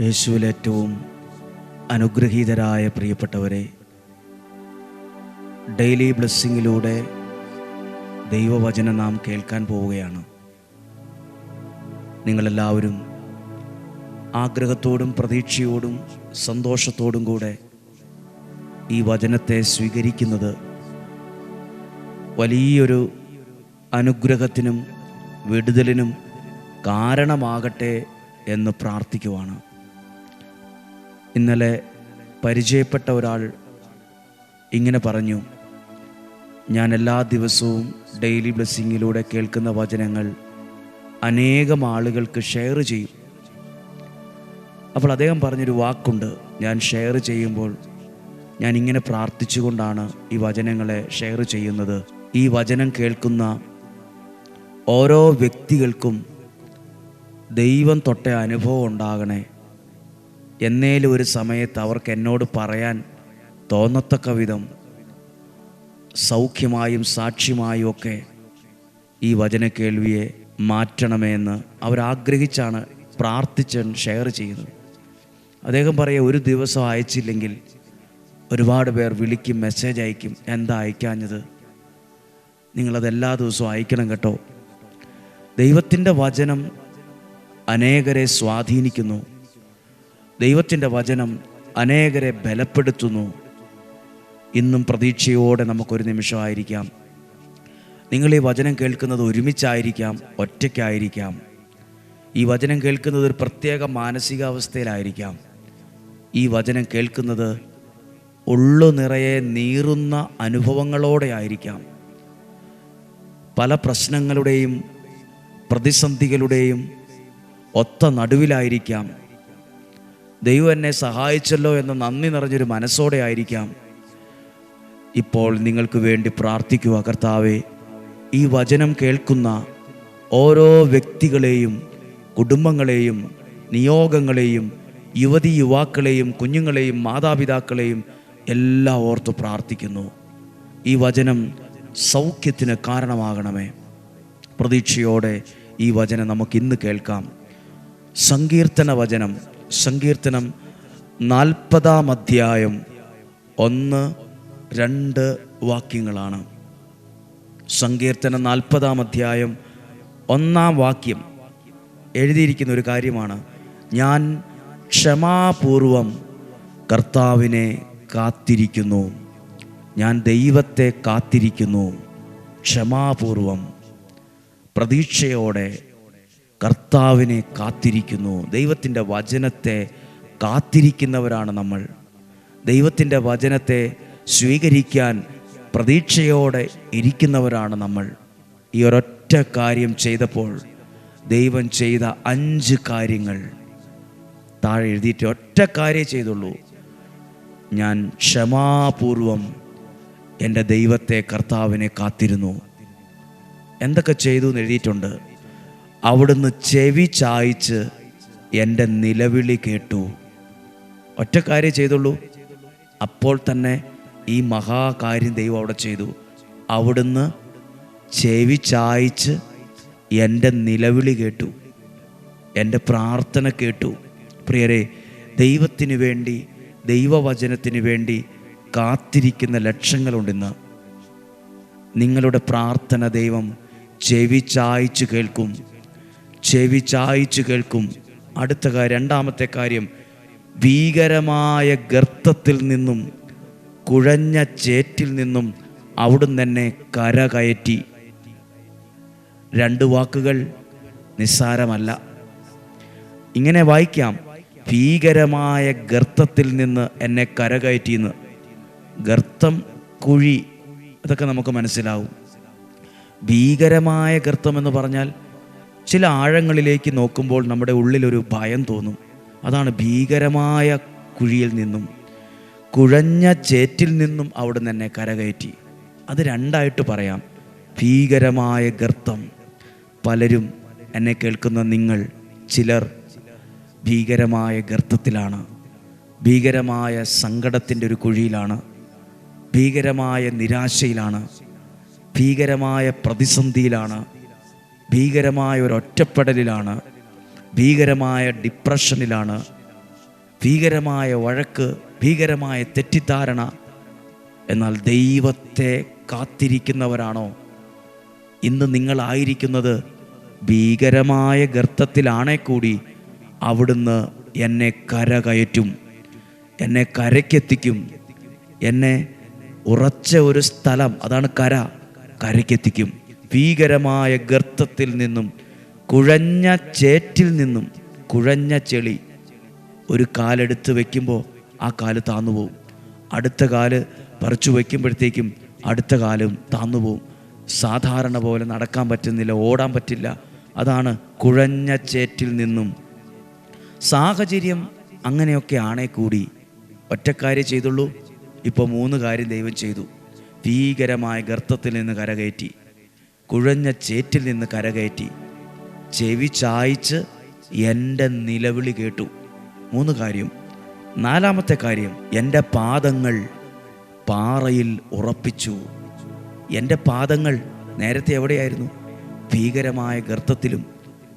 യേശുവിൽ ഏറ്റവും അനുഗ്രഹീതരായ പ്രിയപ്പെട്ടവരെ ഡെയിലി ബ്ലെസ്സിങ്ങിലൂടെ ദൈവവചനം നാം കേൾക്കാൻ പോവുകയാണ്. നിങ്ങളെല്ലാവരും ആഗ്രഹത്തോടും പ്രതീക്ഷയോടും സന്തോഷത്തോടും കൂടെ ഈ വചനത്തെ സ്വീകരിക്കുന്നത് വലിയൊരു അനുഗ്രഹത്തിനും വിടുതലിനും കാരണമാകട്ടെ എന്ന് പ്രാർത്ഥിക്കുവാണ്. ഇന്നലെ പരിചയപ്പെട്ട ഒരാൾ ഇങ്ങനെ പറഞ്ഞു ഞാൻ എല്ലാ ദിവസവും ഡെയിലി ബ്ലെസ്സിങ്ങിലൂടെ കേൾക്കുന്ന വചനങ്ങൾ അനേകം ആളുകൾക്ക് ഷെയർ ചെയ്യും. അപ്പോൾ അദ്ദേഹം പറഞ്ഞൊരു വാക്കുണ്ട് ഞാൻ ഷെയർ ചെയ്യുമ്പോൾ ഞാൻ ഇങ്ങനെ പ്രാർത്ഥിച്ചുകൊണ്ടാണ് ഈ വചനങ്ങളെ ഷെയർ ചെയ്യുന്നത്. ഈ വചനം കേൾക്കുന്ന ഓരോ വ്യക്തികൾക്കും ദൈവം തൊട്ട അനുഭവം ഉണ്ടാകണേ എന്നേലും ഒരു സമയത്ത് അവർക്ക് എന്നോട് പറയാൻ തോന്നത്തക്ക വിധം സൗഖ്യമായും സാക്ഷ്യമായും ഒക്കെ ഈ വചന കേൾവിയെ മാറ്റണമെന്ന് അവരാഗ്രഹിച്ചാണ് പ്രാർത്ഥിച്ച് ഷെയർ ചെയ്യുന്നത്. അദ്ദേഹം പറയുക ഒരു ദിവസം അയച്ചില്ലെങ്കിൽ ഒരുപാട് പേർ വിളിക്കും മെസ്സേജ് അയക്കും എന്താ അയക്കാഞ്ഞത്? നിങ്ങളത് എല്ലാ ദിവസവും അയക്കണം കേട്ടോ. ദൈവത്തിന്റെ വചനം അനേകരെ സ്വാധീനിക്കുന്നു. ദൈവത്തിന്റെ വചനം അനേകരെ ബലപ്പെടുത്തുന്നു. ഇന്നും പ്രതീക്ഷയോടെ നമുക്കൊരു നിമിഷമായിരിക്കാം നിങ്ങൾ ഈ വചനം കേൾക്കുന്നത് ഒരുമിച്ചായിരിക്കാം ഒറ്റയ്ക്കായിരിക്കാം. ഈ വചനം കേൾക്കുന്നത് ഒരു പ്രത്യേക മാനസികാവസ്ഥയിലായിരിക്കാം. ഈ വചനം കേൾക്കുന്നത് ഉള്ളു നിറയെ നീറുന്ന അനുഭവങ്ങളോടെ ആയിരിക്കാം. പല പ്രശ്നങ്ങളുടെയും പ്രതിസന്ധികളുടെയും ഒത്ത നടുവിലായിരിക്കാം. ദൈവം എന്നെ സഹായിച്ചല്ലോ എന്ന് നന്ദി നിറഞ്ഞൊരു മനസ്സോടെ ആയിരിക്കാം. ഇപ്പോൾ നിങ്ങൾക്ക് വേണ്ടി പ്രാർത്ഥിക്കുക കർത്താവെ. ഈ വചനം കേൾക്കുന്ന ഓരോ വ്യക്തികളെയും കുടുംബങ്ങളെയും നിയോഗങ്ങളെയും യുവതി യുവാക്കളെയും കുഞ്ഞുങ്ങളെയും മാതാപിതാക്കളെയും എല്ലാം ഓർത്ത് പ്രാർത്ഥിക്കുന്നു. ഈ വചനം സൗഖ്യത്തിന് കാരണമാകണമേ. പ്രതീക്ഷയോടെ ഈ വചനം നമുക്ക് ഇന്ന് കേൾക്കാം. സങ്കീർത്തന വചനം. സങ്കീർത്തനം നാൽപ്പതാം അധ്യായം ഒന്ന് രണ്ട് വാക്യങ്ങളാണ്. സങ്കീർത്തനം നാൽപ്പതാം അധ്യായം ഒന്നാം വാക്യം എഴുതിയിരിക്കുന്ന ഒരു കാര്യമാണ്. ഞാൻ ക്ഷമാപൂർവം കർത്താവിനെ കാത്തിരിക്കുന്നു. ഞാൻ ദൈവത്തെ കാത്തിരിക്കുന്നു. ക്ഷമാപൂർവം പ്രതീക്ഷയോടെ കർത്താവിനെ കാത്തിരിക്കുന്നു. ദൈവത്തിന്റെ വചനത്തെ കാത്തിരിക്കുന്നവരാണ് നമ്മൾ. ദൈവത്തിന്റെ വചനത്തെ സ്വീകരിക്കാൻ പ്രതീക്ഷയോടെ ഇരിക്കുന്നവരാണ് നമ്മൾ. ഈ ഒരൊറ്റ കാര്യം ചെയ്തപ്പോൾ ദൈവം ചെയ്ത അഞ്ച് കാര്യങ്ങൾ. താഴെ എഴുതിയിട്ട് ഒറ്റ കാര്യം ചെയ്തുള്ളൂ. ഞാൻ ക്ഷമാപൂർവം എന്റെ ദൈവത്തെ കർത്താവിനെ കാത്തിരുന്നു. എന്തൊക്കെ ചെയ്തു എന്ന് എഴുതിയിട്ടുണ്ട്? അവിടുന്ന് ചെവി ചായ്ച്ച് എന്റെ നിലവിളി കേട്ടു. ഒറ്റ കാര്യം ചെയ്തുള്ളൂ. അപ്പോൾ തന്നെ ഈ മഹാകാര്യം ദൈവം അവിടെ ചെയ്തു. അവിടുന്ന് ചെവി ചായ്ച്ച് എന്റെ നിലവിളി കേട്ടു. എന്റെ പ്രാർത്ഥന കേട്ടു. പ്രിയരെ ദൈവത്തിന് വേണ്ടി ദൈവവചനത്തിന് വേണ്ടി കാത്തിരിക്കുന്ന ലക്ഷങ്ങളുണ്ടെന്ന് നിങ്ങളുടെ പ്രാർത്ഥന ദൈവം ചെവി ചായ്ച്ച് കേൾക്കും. ചെവി ചായച്ചു കേൾക്കും. അടുത്ത രണ്ടാമത്തെ കാര്യം ഭീകരമായ ഗർത്തത്തിൽ നിന്നും കുഴഞ്ഞ ചേറ്റിൽ നിന്നും അവിടുന്ന് തന്നെ കര കയറ്റി. രണ്ട് വാക്കുകൾ നിസ്സാരമല്ല. ഇങ്ങനെ വായിക്കാം. ഭീകരമായ ഗർത്തത്തിൽ നിന്ന് എന്നെ കരകയറ്റിയെന്ന് ഗർത്തം കുഴി അതൊക്കെ നമുക്ക് മനസ്സിലാവും. ഭീകരമായ ഗർത്തം എന്ന് പറഞ്ഞാൽ ചില ആഴങ്ങളിലേക്ക് നോക്കുമ്പോൾ നമ്മുടെ ഉള്ളിലൊരു ഭയം തോന്നും. അതാണ് ഭീകരമായ കുഴിയിൽ നിന്നും കുഴഞ്ഞ ചേറ്റിൽ നിന്നും അവിടെ തന്നെ കരകയറ്റി. അത് രണ്ടായിട്ട് പറയാം. ഭീകരമായ ഗർത്തം. പലരും എന്നെ കേൾക്കുന്ന നിങ്ങൾ ചിലർ ഭീകരമായ ഗർത്തത്തിലാണ്. ഭീകരമായ സങ്കടത്തിന്റെ ഒരു കുഴിയിലാണ്. ഭീകരമായ നിരാശയിലാണ്. ഭീകരമായ പ്രതിസന്ധിയിലാണ്. ഭീകരമായ ഒരു ഒറ്റപ്പെടലിലാണ് ഭീകരമായ ഡിപ്രഷനിലാണ് ഭീകരമായ വഴക്ക് ഭീകരമായ തെറ്റിദ്ധാരണ. എന്നാൽ ദൈവത്തെ കാത്തിരിക്കുന്നവരാണോ? ഇന്ന് നിങ്ങളായിരിക്കുന്നത് ഭീകരമായ ഗർത്തത്തിലാണേ കൂടി അവിടുന്ന് എന്നെ കരകയറ്റും എന്നെ കരയ്ക്കെത്തിക്കും എന്നെ ഉറച്ച ഒരു സ്ഥലം അതാണ് കര കരയ്ക്കെത്തിക്കും. ഭീകരമായ ഗർത്തത്തിൽ നിന്നും കുഴഞ്ഞ ചേറ്റിൽ നിന്നും കുഴഞ്ഞ ചെളി ഒരു കാലെടുത്ത് വെക്കുമ്പോൾ ആ കാൽ താന്നു പോവും അടുത്ത കാൽ പറിച്ചു വയ്ക്കുമ്പോഴത്തേക്കും അടുത്ത കാലും താന്നു പോവും സാധാരണ പോലെ നടക്കാൻ പറ്റുന്നില്ല ഓടാൻ പറ്റില്ല. അതാണ് കുഴഞ്ഞ ചേറ്റിൽ നിന്നും. സാഹചര്യം അങ്ങനെയൊക്കെ ആണേ കൂടി. ഒറ്റക്കാര്യം ചെയ്തുള്ളൂ. ഇപ്പോൾ മൂന്ന് കാര്യം ദൈവം ചെയ്തു. ഭീകരമായ ഗർത്തത്തിൽ നിന്ന് കരകയറ്റി. കുഴഞ്ഞ ചേറ്റിൽ നിന്ന് കരകയറ്റി. ചെവി ചായ്ച്ച് എന്റെ നിലവിളി കേട്ടു. മൂന്ന് കാര്യം. നാലാമത്തെ കാര്യം എന്റെ പാദങ്ങൾ പാറയിൽ ഉറപ്പിച്ചു. എന്റെ പാദങ്ങൾ നേരത്തെ എവിടെയായിരുന്നു? ഭീകരമായ ഗർത്തത്തിലും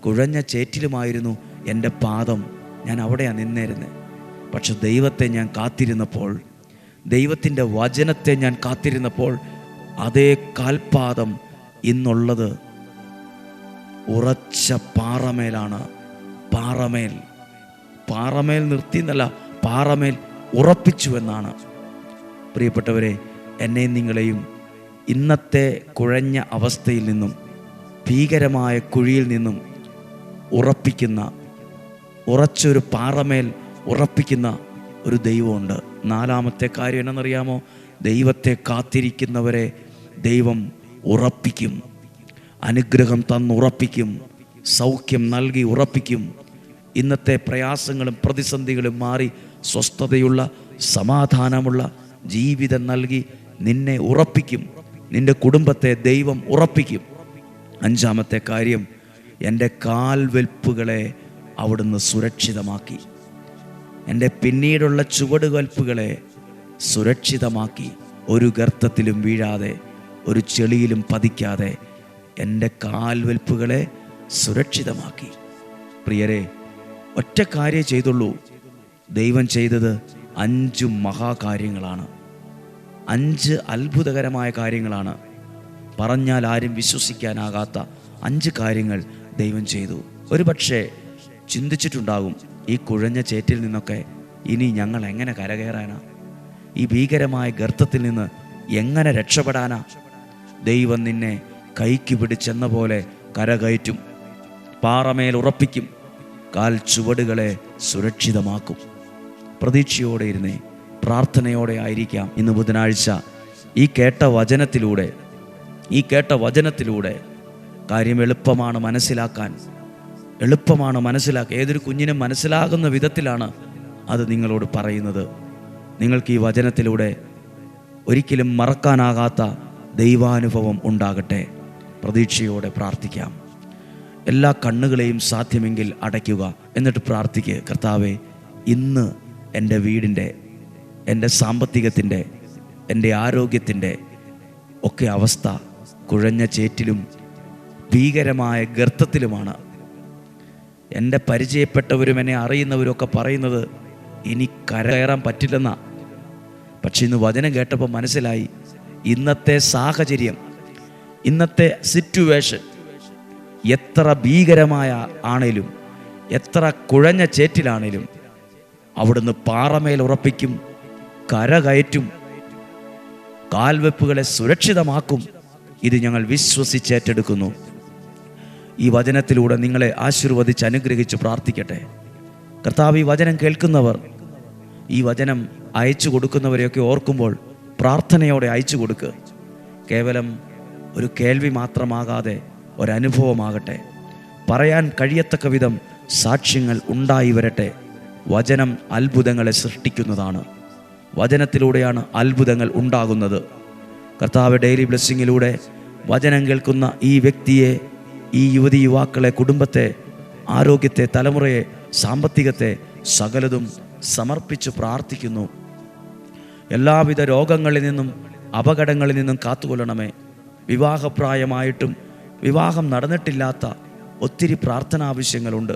കുഴഞ്ഞ ചേറ്റിലുമായിരുന്നു എന്റെ പാദം. ഞാൻ അവിടെയാണ് നിന്നിരുന്നത് പക്ഷെ ദൈവത്തെ ഞാൻ കാത്തിരുന്നപ്പോൾ ദൈവത്തിന്റെ വചനത്തെ ഞാൻ കാത്തിരുന്നപ്പോൾ അതേ കാൽപാദം ഇന്നുള്ളത് ഉറച്ച പാറമേലാണ്. പാറമേൽ പാറമേൽ നിർത്തി എന്നല്ല പാറമേൽ ഉറപ്പിച്ചു എന്നാണ് പ്രിയപ്പെട്ടവരെ എന്നെയും നിങ്ങളെയും ഇന്നത്തെ കുഴഞ്ഞ അവസ്ഥയിൽ നിന്നും ഭീകരമായ കുഴിയിൽ നിന്നും ഉറപ്പിക്കുന്ന ഉറച്ചൊരു പാറമേൽ ഉറപ്പിക്കുന്ന ഒരു ദൈവമുണ്ട്. നാലാമത്തെ കാര്യം എന്നറിയാമോ ദൈവത്തെ കാത്തിരിക്കുന്നവരെ ദൈവം ഉറപ്പിക്കും. അനുഗ്രഹം തന്ന് തന്നുറപ്പിക്കും സൗഖ്യം നൽകി ഉറപ്പിക്കും. ഇന്നത്തെ പ്രയാസങ്ങളും പ്രതിസന്ധികളും മാറി സ്വസ്ഥതയുള്ള സമാധാനമുള്ള ജീവിതം നൽകി നിന്നെ ഉറപ്പിക്കും. നിന്റെ കുടുംബത്തെ ദൈവം ഉറപ്പിക്കും. അഞ്ചാമത്തെ കാര്യം എന്റെ കാൽവെൽപ്പുകളെ അവിടുന്ന് സുരക്ഷിതമാക്കി. എന്റെ പിന്നീടുള്ള ചുവടുകൽപ്പുകളെ സുരക്ഷിതമാക്കി. ഒരു ഗർത്തത്തിലും വീഴാതെ ഒരു ചെളിയിലും പതിക്കാതെ എന്റെ കാൽവെൽപ്പുകളെ സുരക്ഷിതമാക്കി. പ്രിയരെ ഒറ്റ കാര്യം ചെയ്തുള്ളൂ. ദൈവം ചെയ്തത് അഞ്ച് മഹാകാര്യങ്ങളാണ്. അഞ്ച് അത്ഭുതകരമായ കാര്യങ്ങളാണ്. പറഞ്ഞാൽ ആരും വിശ്വസിക്കാനാകാത്ത അഞ്ച് കാര്യങ്ങൾ ദൈവം ചെയ്തു. ഒരു പക്ഷേ ചിന്തിച്ചിട്ടുണ്ടാകും ഈ കുഴഞ്ഞ ചേറ്റിൽ നിന്നൊക്കെ ഇനി ഞങ്ങൾ എങ്ങനെ കരകയറാനാ? ഈ ഭീകരമായ ഗർത്തത്തിൽ നിന്ന് എങ്ങനെ രക്ഷപ്പെടാനാ? ദൈവം നിന്നെ കൈക്ക് പിടിച്ചെന്ന പോലെ കരകയറ്റും. പാറമേൽ ഉറപ്പിക്കും. കാൽ ചുവടുകളെ സുരക്ഷിതമാക്കും. പ്രതീക്ഷയോടെ ഇരുന്നേ പ്രാർത്ഥനയോടെ ആയിരിക്കാം ഇന്ന് ബുധനാഴ്ച. ഈ കേട്ട വചനത്തിലൂടെ ഈ കേട്ട വചനത്തിലൂടെ കാര്യം എളുപ്പമാണ് മനസ്സിലാക്കാൻ. എളുപ്പമാണ് മനസ്സിലാക്കുക ഏതൊരു കുഞ്ഞിനും മനസ്സിലാകുന്ന വിധത്തിലാണ് അത് നിങ്ങളോട് പറയുന്നത്. നിങ്ങൾക്ക് ഈ വചനത്തിലൂടെ ഒരിക്കലും മറക്കാനാകാത്ത ദൈവാനുഭവം ഉണ്ടാകട്ടെ. പ്രതീക്ഷയോടെ പ്രാർത്ഥിക്കാം. എല്ലാ കണ്ണുകളെയും സാധ്യമെങ്കിൽ അടയ്ക്കുക. എന്നിട്ട് പ്രാർത്ഥിക്കുക കർത്താവെ ഇന്ന് എന്റെ വീടിന്റെ എന്റെ സാമ്പത്തികത്തിന്റെ എന്റെ ആരോഗ്യത്തിന്റെ ഒക്കെ അവസ്ഥ കുഴഞ്ഞ ചേറ്റിലും ഭീകരമായ ഗർത്തത്തിലുമാണ്. എന്റെ പരിചയപ്പെട്ടവരും എന്നെ അറിയുന്നവരും ഒക്കെ പറയുന്നത് ഇനി കരകയറാൻ പറ്റില്ലെന്നാ. പക്ഷെ ഇന്ന് വചനം കേട്ടപ്പോൾ മനസ്സിലായി. ഇന്നത്തെ സാഹചര്യം ഇന്നത്തെ സിറ്റുവേഷൻ എത്ര ഭീകരമായ ആണേലും എത്ര കുഴഞ്ഞ ചേറ്റിലാണേലും അവിടുന്ന് പാറമേൽ ഉറപ്പിക്കും കരകയറ്റും കാൽവെപ്പുകളെ സുരക്ഷിതമാക്കും. ഇത് ഞങ്ങൾ വിശ്വസിച്ചേറ്റെടുക്കുന്നു. ഈ വചനത്തിലൂടെ നിങ്ങളെ ആശീർവദിച്ച് അനുഗ്രഹിച്ച് പ്രാർത്ഥിക്കട്ടെ. കർത്താവ് ഈ വചനം കേൾക്കുന്നവർ ഈ വചനം അയച്ചു കൊടുക്കുന്നവരെയൊക്കെ ഓർക്കുമ്പോൾ പ്രാർത്ഥനയോടെ അയച്ചു കൊടുക്കുക കേവലം ഒരു കേൾവി മാത്രമാകാതെ ഒരനുഭവമാകട്ടെ. പറയാൻ കഴിയത്തക്ക വിധം സാക്ഷ്യങ്ങൾ ഉണ്ടായി വരട്ടെ. വചനം അത്ഭുതങ്ങളെ സൃഷ്ടിക്കുന്നതാണ്. വചനത്തിലൂടെയാണ് അത്ഭുതങ്ങൾ ഉണ്ടാകുന്നത്. കർത്താവ് ഡെയിലി ബ്ലെസ്സിങ്ങിലൂടെ വചനം കേൾക്കുന്ന ഈ വ്യക്തിയെ ഈ യുവതി യുവാക്കളെ കുടുംബത്തെ ആരോഗ്യത്തെ തലമുറയെ സാമ്പത്തികത്തെ സകലതും സമർപ്പിച്ച് പ്രാർത്ഥിക്കുന്നു. എല്ലാവിധ രോഗങ്ങളിൽ നിന്നും അപകടങ്ങളിൽ നിന്നും കാത്തുകൊള്ളണമേ. വിവാഹപ്രായമായിട്ടും വിവാഹം നടന്നിട്ടില്ലാത്ത ഒത്തിരി പ്രാർത്ഥന ആവശ്യങ്ങളുണ്ട്.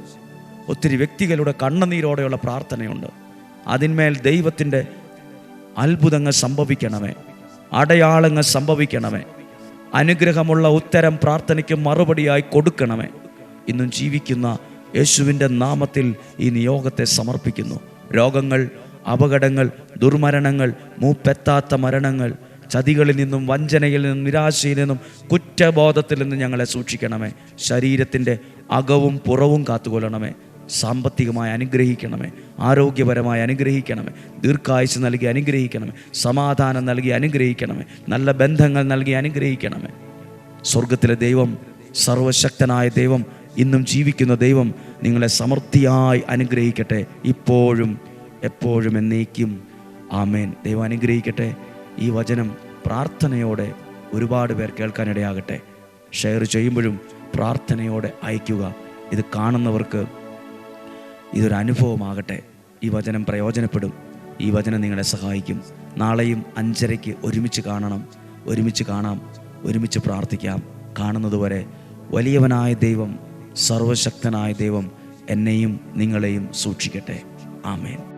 ഒത്തിരി വ്യക്തികളുടെ കണ്ണുനീരോടെയുള്ള പ്രാർത്ഥനയുണ്ട്. അതിന്മേൽ ദൈവത്തിന്റെ അത്ഭുതങ്ങൾ സംഭവിക്കണമേ. അടയാളങ്ങൾ സംഭവിക്കണമേ. അനുഗ്രഹമുള്ള ഉത്തരം പ്രാർത്ഥനയ്ക്ക് മറുപടിയായി കൊടുക്കണമേ. ഇന്നും ജീവിക്കുന്ന യേശുവിന്റെ നാമത്തിൽ ഈ നിയോഗത്തെ സമർപ്പിക്കുന്നു. രോഗങ്ങൾ അപകടങ്ങൾ ദുർമരണങ്ങൾ മൂപ്പെത്താത്ത മരണങ്ങൾ ചതികളിൽ നിന്നും വഞ്ചനയിൽ നിന്നും നിരാശയിൽ നിന്നും കുറ്റബോധത്തിൽ നിന്നും ഞങ്ങളെ സൂക്ഷിക്കണമേ. ശരീരത്തിന്റെ അകവും പുറവും കാത്തുകൊള്ളണമേ. സാമ്പത്തികമായി അനുഗ്രഹിക്കണമേ. ആരോഗ്യപരമായി അനുഗ്രഹിക്കണമേ. ദീർഘായുസ് നൽകി അനുഗ്രഹിക്കണമേ. സമാധാനം നൽകി അനുഗ്രഹിക്കണമേ. നല്ല ബന്ധങ്ങൾ നൽകി അനുഗ്രഹിക്കണമേ. സ്വർഗത്തിലെ ദൈവം സർവശക്തനായ ദൈവം ഇന്നും ജീവിക്കുന്ന ദൈവം നിങ്ങളെ സമൃദ്ധിയായി അനുഗ്രഹിക്കട്ടെ. ഇപ്പോഴും എപ്പോഴും എന്നേക്കും. ആമേൻ. ദൈവം അനുഗ്രഹിക്കട്ടെ. ഈ വചനം പ്രാർത്ഥനയോടെ ഒരുപാട് പേർ കേൾക്കാനിടയാകട്ടെ. ഷെയർ ചെയ്യുമ്പോഴും പ്രാർത്ഥനയോടെ അയയ്ക്കുക. ഇത് കാണുന്നവർക്ക് ഇതൊരു അനുഭവമാകട്ടെ. ഈ വചനം പ്രയോജനപ്പെടും. ഈ വചനം നിങ്ങളെ സഹായിക്കും. നാളെയും അഞ്ചരയ്ക്ക് ഒരുമിച്ച് കാണണം. ഒരുമിച്ച് കാണാം. ഒരുമിച്ച് പ്രാർത്ഥിക്കാം. കാണുന്നതുവരെ വലിയവനായ ദൈവം സർവശക്തനായ ദൈവം എന്നെയും നിങ്ങളെയും സൂക്ഷിക്കട്ടെ. ആമേൻ.